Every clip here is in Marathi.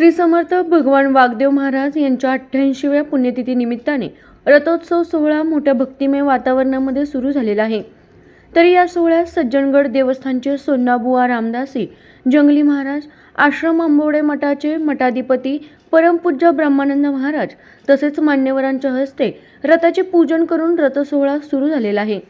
श्री समर्थ भगवान वागदेव महाराज यांच्या अठ्ठ्याऐंशीव्या पुण्यतिथी निमित्ताने रथोत्सव सोहळा मोठ्या भक्तिमय वातावरणामध्ये सुरू झालेला आहे. तरी या सोहळ्यात सज्जनगड देवस्थानचे सोन्नाबुवा रामदासी जंगली महाराज आश्रम आंबोडे मठाचे मठाधिपती परमपूज्य ब्रह्मानंद महाराज तसेच मान्यवरांच्या हस्ते रथाचे पूजन करून रथसोहळा सुरू झालेला आहे.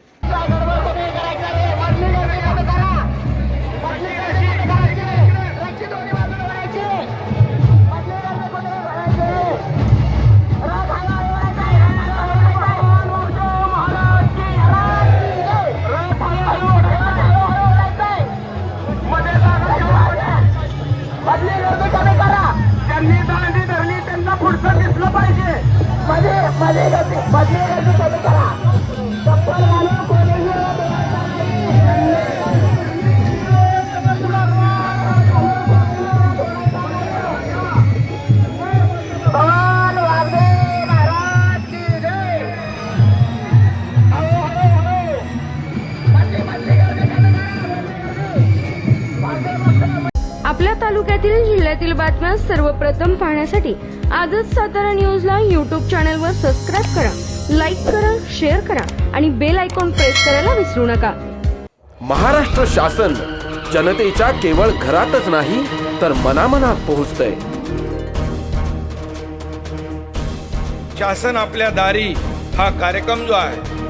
आपल्या तालुक्यातील जिल्ह्यातील बातम्या सर्वप्रथम पाहण्यासाठी आजच सातारा न्यूजला यूट्यूब चॅनलवर सबस्क्राईब करा लाईक करा शेअर करा आणि बेल आयकॉन प्रेस करायला विसरू नका. महाराष्ट्र शासन जनतेच्या केवळ घरातच नाही तर मनामनात पोहोचतंय. शासन आपल्या दारी हा कार्यक्रम जो आहे